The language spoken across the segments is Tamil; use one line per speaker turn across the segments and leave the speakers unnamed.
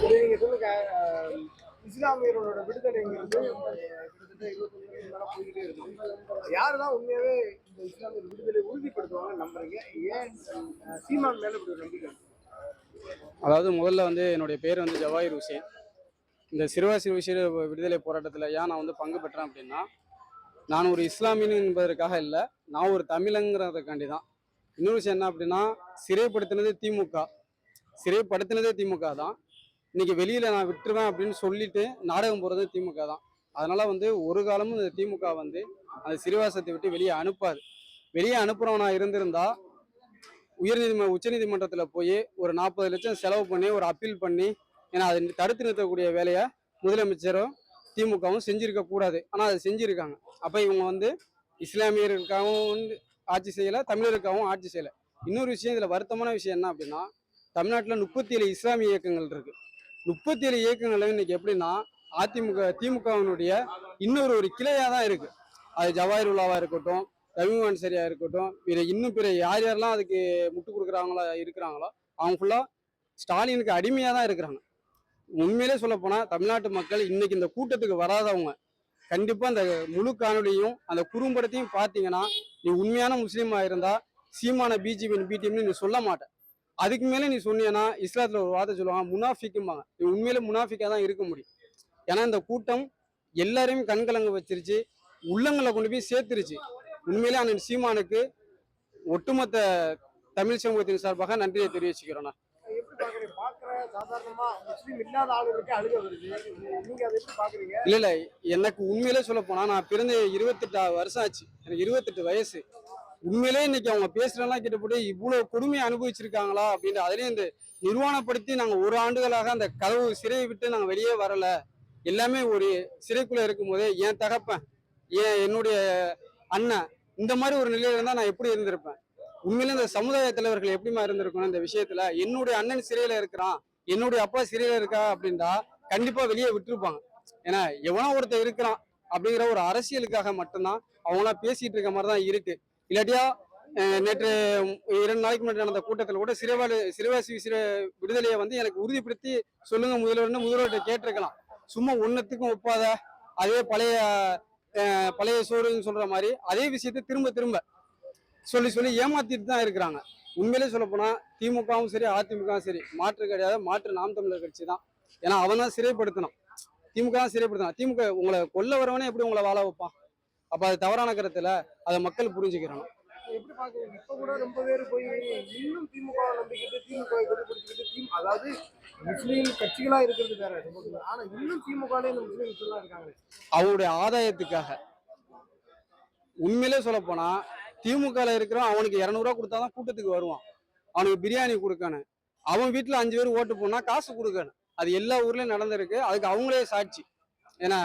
நீங்க சொல்லுங்க இஸ்லாமியர்களோட விடுதலைங்கிறது கிட்டத்தட்ட இருபத்தஞ்சு போய்கிட்டே இருக்குது. தான் இந்த இஸ்லாமியர் விடுதலை உறுதிப்படுத்துவாங்க நம்புறீங்க? ஏன் சீமான் இப்படி ஒரு நம்பிக்கை
அதாவது முதல்ல வந்து என்னுடைய பேர் வந்து ஜவாஹிர் ஹுசேன். இந்த சிறுவாசி விஷய விடுதலை போராட்டத்தில் ஏன் நான் வந்து பங்கு பெற்றேன் அப்படின்னா நான் ஒரு இஸ்லாமியன் என்பதற்காக இல்லை நான் ஒரு தமிழங்கிறதுக்காண்டி தான் இன்னொரு விஷயம் என்ன அப்படின்னா சிறைப்படுத்தினதே திமுக சிறைப்படுத்தினதே திமுக தான். இன்னைக்கு வெளியில நான் விட்டுருவேன் அப்படின்னு சொல்லிட்டு நாடகம் போறது திமுக தான். அதனால வந்து ஒரு காலமும் இந்த திமுக வந்து அந்த சிறுவாசத்தை விட்டு வெளியே அனுப்பாது. வெளியே அனுப்புறவனா இருந்திருந்தா உயர்நீதிமன்ற உச்சநீதிமன்றத்தில் போய் ஒரு நாற்பது லட்சம் செலவு பண்ணி ஒரு அப்பீல் பண்ணி ஏன்னா அதை தடுத்து நிறுத்தக்கூடிய வேலையை முதலமைச்சரும் திமுகவும் செஞ்சிருக்க கூடாது. ஆனால் அதை செஞ்சிருக்காங்க. அப்போ இவங்க வந்து இஸ்லாமியருக்காகவும் வந்து ஆட்சி செய்யலை தமிழருக்காகவும் ஆட்சி செய்யலை. இன்னொரு விஷயம் இதில் வருத்தமான விஷயம் என்ன அப்படின்னா தமிழ்நாட்டில் முப்பத்தி ஏழு இஸ்லாமிய இயக்கங்கள் இருக்குது முப்பத்தி ஏழு இயக்கங்கள் இன்னைக்கு எப்படின்னா அதிமுக திமுகவினுடைய இன்னொரு ஒரு கிளையாக தான் இருக்கு. அது ஜவாஹர் உலாவா இருக்கட்டும் ரவிமான் சரியா இருக்கட்டும் பிற இன்னும் பிற யார் யாரெல்லாம் அதுக்கு முட்டு கொடுக்குறாங்களோ இருக்கிறாங்களோ அவங்க ஃபுல்லாக ஸ்டாலினுக்கு அடிமையாக தான் இருக்கிறாங்க. உண்மையிலே சொல்ல போனா தமிழ்நாட்டு மக்கள் இன்னைக்கு இந்த கூட்டத்துக்கு வராதவங்க கண்டிப்பாக அந்த முழு காணொலியும் அந்த குறும்படத்தையும் பார்த்தீங்கன்னா நீ உண்மையான முஸ்லீமா இருந்தா சீமான பிஜேபி பிடிஎம்னு நீ சொல்ல மாட்டேன் அதுக்கு மேலே நீ சொன்னீங்கன்னா இஸ்லாத்தில் ஒரு வார்த்தை சொல்லுவாங்க முனாஃபிக்கும்பாங்க. நீ உண்மையிலே முனாஃபிக்காக தான் இருக்க முடியும். ஏன்னா இந்த கூட்டம் எல்லாரையும் கண்கலங்க வச்சிருச்சு உள்ளங்களை கொண்டு போய் சேர்த்துருச்சு. உண்மையிலே அண்ணன் சீமானுக்கு ஒட்டுமொத்த தமிழ் சமூகத்தின் சார்பாக நன்றியை
பாக்குறீங்க?
இல்ல இல்ல எனக்கு உண்மையிலே சொல்ல போனா நான் பிறந்த இருபத்தெட்டு வருஷம் ஆச்சு. எனக்கு இருபத்தெட்டு வயசு. உண்மையிலே இன்னைக்கு அவங்க பேசுறதெல்லாம் கேட்டபடி இவ்வளவு கொடுமையை அனுபவிச்சிருக்காங்களா அப்படின்னு அதுலயும் இந்த நிர்வாணப்படுத்தி நாங்க ஒரு ஆண்டுகளாக அந்த கதவு சிறையை விட்டு நாங்க வெளியே வரல. எல்லாமே ஒரு சிறைக்குள்ள இருக்கும் போதே என் தகப்பன் ஏன் என்னுடைய அண்ணன் இந்த மாதிரி ஒரு நிலையில இருந்தா நான் எப்படி இருந்திருப்பேன்? உண்மையிலே இந்த சமுதாய தலைவர்கள் எப்படிமா இருந்திருக்கணும் இந்த விஷயத்துல? என்னுடைய அண்ணன் சிறையில இருக்கிறான் என்னுடைய அப்பா சிறையில இருக்கா அப்படின்றா கண்டிப்பா வெளியே விட்டுருப்பாங்க. ஏன்னா எவனோ ஒருத்தன் இருக்கிறான் அப்படிங்கிற ஒரு அரசியலுக்காக மட்டும்தான் அவங்களாம் பேசிட்டு இருக்க மாதிரி தான் இருக்கு. இல்லாட்டியா நேற்று இரண்டு நாளைக்கு முன்னாடி நடந்த கூட்டத்தில் கூட சிறைவாழி சிறைவாசி விடுதலையை வந்து எனக்கு உறுதிப்படுத்தி சொல்லுங்க முதல்வர்னு முதல்வர்கிட்ட கேட்டிருக்கலாம். சும்மா ஒன்னத்துக்கும் ஒப்பாத அதே பழைய பழைய சோறுன்னு சொல்ற மாதிரி அதே விஷயத்தை திரும்ப திரும்ப சொல்லி சொல்லி ஏமாத்திட்டு தான் இருக்கிறாங்க. உண்மையிலே சொல்ல போனா திமுகவும் சரி அதிமுகவும் சரி மாற்று கிடையாது மாற்று நாம் தமிழர் கட்சி தான். ஏன்னா அவன் தான் சிறைப்படுத்தணும். திமுக தான் சிறைப்படுத்தணும். திமுக உங்களை கொல்ல வரவனே எப்படி உங்களை வாழ வைப்பான்? அப்ப அது தவறான கருத்துல அதை மக்கள் புரிஞ்சுக்கிறாங்க.
எப்படி பாக்குறீங்க இப்ப கூட ரொம்ப பேர் போய் இன்னும் திமுக நம்பிக்கிட்டு திமுக கொடிபிடிச்சிக்கிட்டு திமுக அதாவது முஸ்லீம் கட்சிகளா இருக்கிறது வேற சமூகத்துல. ஆனா இன்னும் திமுக இந்த முஸ்லீம்ஸ் எல்லாம் இருக்காங்க.
அவருடைய ஆதாயத்துக்காக. உண்மையிலே சொல்ல போனா திமுகல இருக்கிறவன் அவனுக்கு இரநூறுவா கொடுத்தாதான் கூட்டத்துக்கு வருவான். அவனுக்கு பிரியாணி கொடுக்கணும். அவன் வீட்டுல அஞ்சு பேர் ஓட்டு போனா காசு கொடுக்கணும். அது எல்லா ஊர்லயும் நடந்திருக்கு. அதுக்கு அவங்களே சாட்சி. ஏன்னா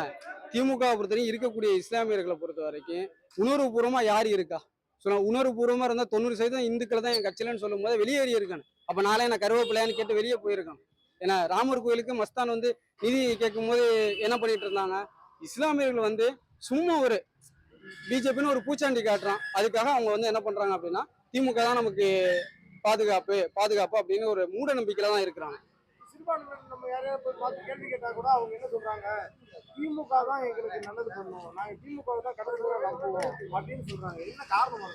திமுக பொறுத்தவரைக்கும் இருக்கக்கூடிய இஸ்லாமியர்களை பொறுத்த வரைக்கும் உணர்வுபூர்வமா யார் இருக்கா? சொல்ல உணர்வுபூர்வமா இருந்தால் தொண்ணூறு சதவீதம் இந்துக்களை தான் என் கட்சியிலன்னு சொல்லும் போது வெளியேறி இருக்கணும். அப்போ நாளே நான் கருவேப்பிலையான்னு கேட்டு வெளியே போயிருக்கான் ஏன்னா ராமர் கோயிலுக்கு மஸ்தான் வந்து நிதி கேட்கும் போது என்ன பண்ணிட்டு இருந்தாங்க? இஸ்லாமியர்கள் வந்து சும்மா ஒரு பிஜேபின்னு ஒரு பூச்சாண்டி காட்டுறான். அதுக்காக அவங்க வந்து என்ன பண்ணுறாங்க அப்படின்னா திமுக தான் நமக்கு பாதுகாப்பு பாதுகாப்பு அப்படின்னு ஒரு மூட நம்பிக்கையில தான் இருக்கிறாங்க.
சிறுபான்மையினர் நம்ம யாரையாவது போய் பார்த்து கேள்வி கேட்டால் கூட அவங்க என்ன சொல்கிறாங்க திமுக தான் எங்களுக்கு நல்லது பண்ணுவோம் நாங்கள் திமுக தான் கடற்கரை நம்புவோம் அப்படின்னு சொல்கிறாங்க என்ன காரணம்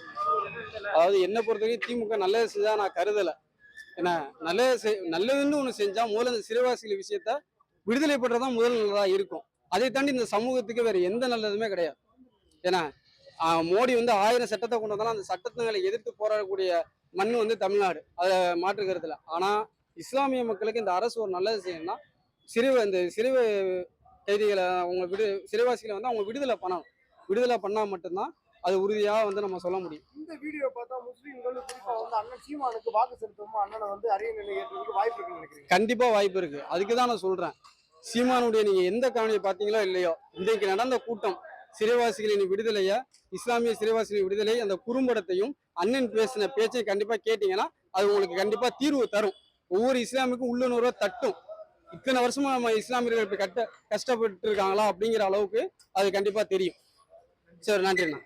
அதாவது என்னை பொறுத்தவரைக்கும் திமுக நல்லது செஞ்சா நான் கருதலை. ஏன்னா நல்லது செய்- நல்லதுன்னு ஒன்று செஞ்சால் முதல்ல இந்த சிறைவாசிகள் விஷயத்த விடுதலை பெற்றதான் முதல் நல்லதாக இருக்கும். அதை தாண்டி இந்த சமூகத்துக்கு வேறு எந்த நல்லதுமே கிடையாது. ஏன்னா மோடி வந்து ஆயிரம் சட்டத்தை கொண்டு வந்தாலும் அந்த சட்டத்துங்களை எதிர்த்து போராடக்கூடிய மண் வந்து தமிழ்நாடு. அதை மாற்று ஆனால் இஸ்லாமிய மக்களுக்கு இந்த அரசு ஒரு நல்லது செய்யணும்னா சிறை இந்த சிறை கைதிகளை அவங்க விடு சிறைவாசிகளை வந்து அவங்க விடுதலை பண்ணணும். விடுதலை பண்ணா மட்டும்தான் அது உறுதியா வந்து நம்ம சொல்ல முடியும்.
இந்த வீடியோ பார்த்தா முஸ்லீம்கள் குறிப்பா வந்து அண்ணன் சீமானுக்கு வாக்கு செலுத்தவும் அண்ணனை வந்து அரிய நிலை ஏற்றுறதுக்கு வாய்ப்பு இருக்குன்னு நினைக்கிறீங்க?
கண்டிப்பா வாய்ப்பு இருக்கு. அதுக்கு தான் நான் சொல்றேன். சீமானுடைய நீங்க எந்த காணொலியை பார்த்தீங்களோ இல்லையோ இன்றைக்கு நடந்த கூட்டம் சிறைவாசிகளின் விடுதலைய இஸ்லாமிய சிறைவாசிகளின் விடுதலை அந்த குறும்படத்தையும் அண்ணன் பேசின பேச்சை கண்டிப்பா கேட்டீங்கன்னா அது உங்களுக்கு கண்டிப்பா தீர்வு தரும். ஒவ்வொரு இஸ்லாமுக்கும் உள்ளுணர்வை தட்டும். இத்தனை வருஷமா நம்ம இஸ்லாமியர்கள் இப்படி கட்ட கஷ்டப்பட்டு இருக்காங்களா அப்படிங்கிற அளவுக்கு அது கண்டிப்பா தெரியும். சரி நன்றிண்ணா.